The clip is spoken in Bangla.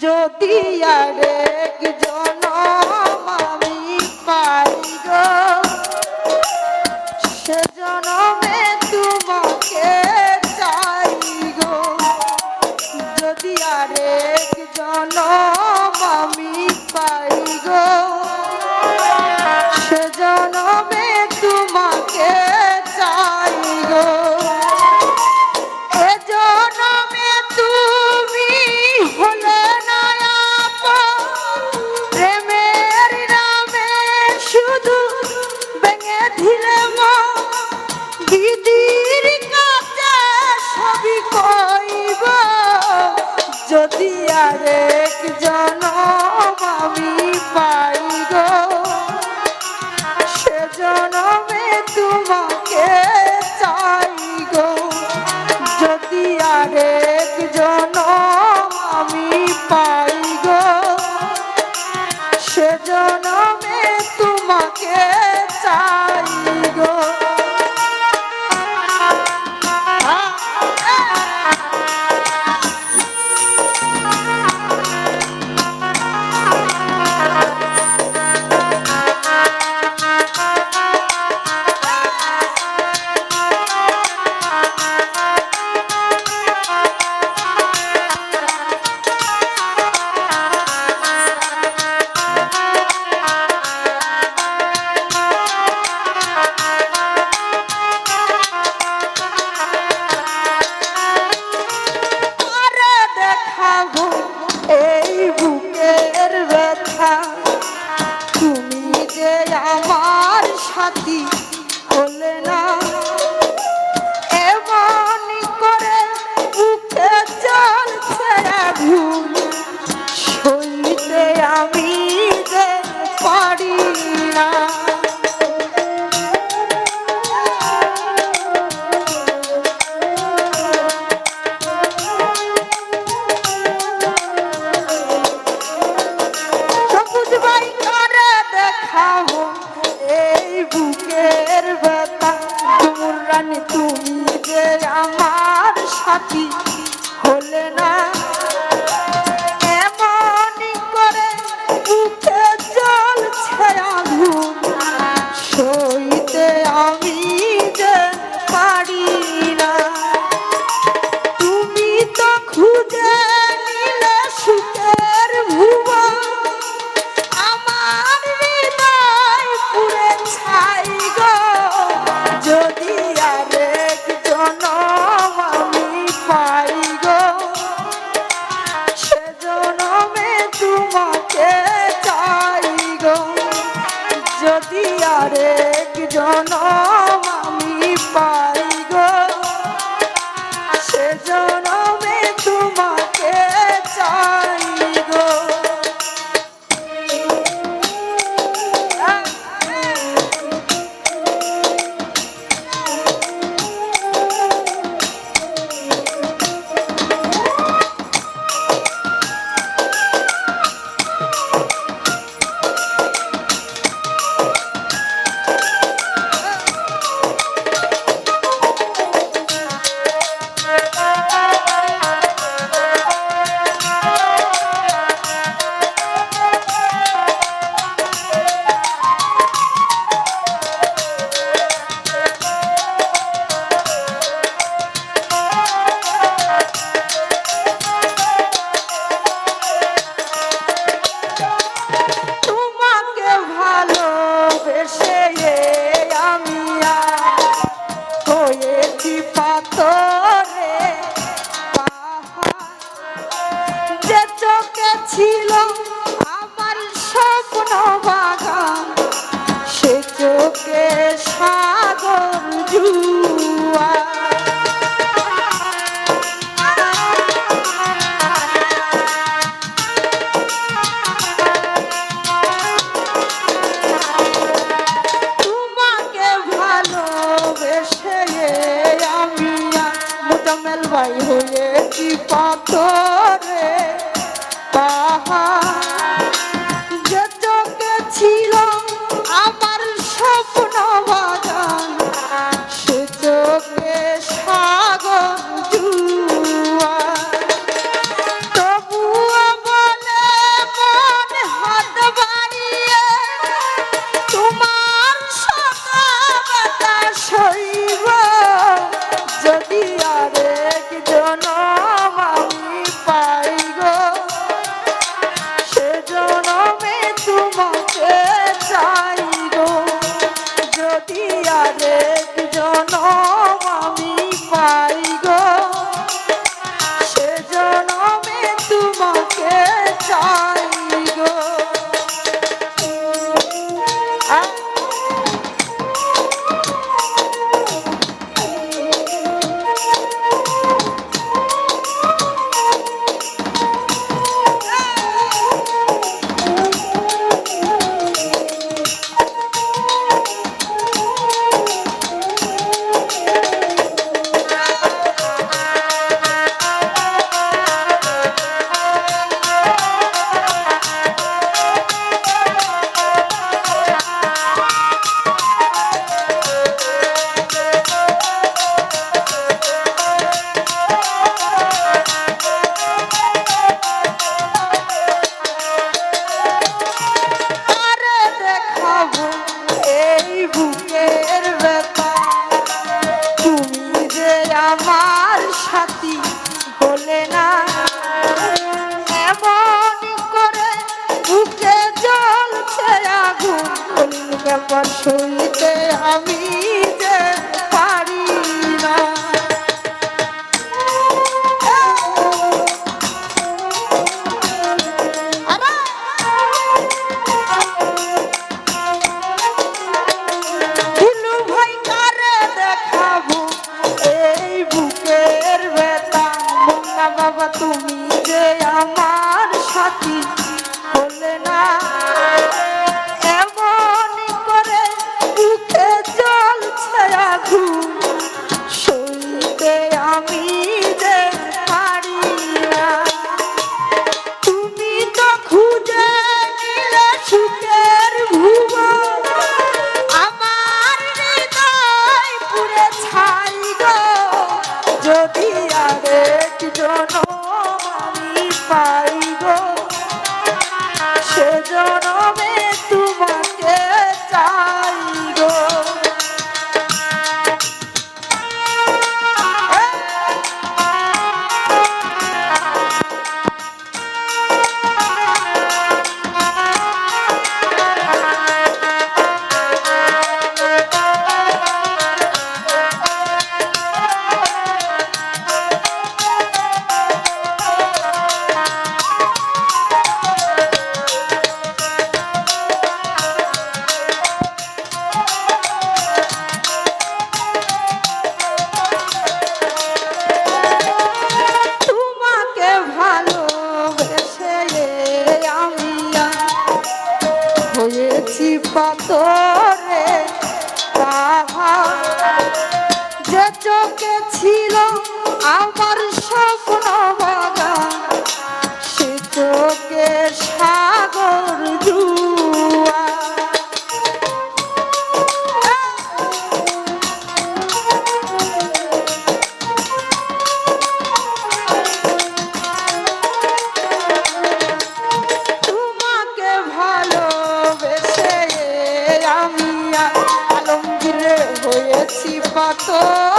যদি আর একজন আমি পাই গো সে এক জন খাব এই বুকের ব্যথা। তোমরা তুমি যে আমার সাথী হলে না ছিল আমার স্বপ্ন বাগান। সে চোখে সাগর জুড়ে একবার হয়েছি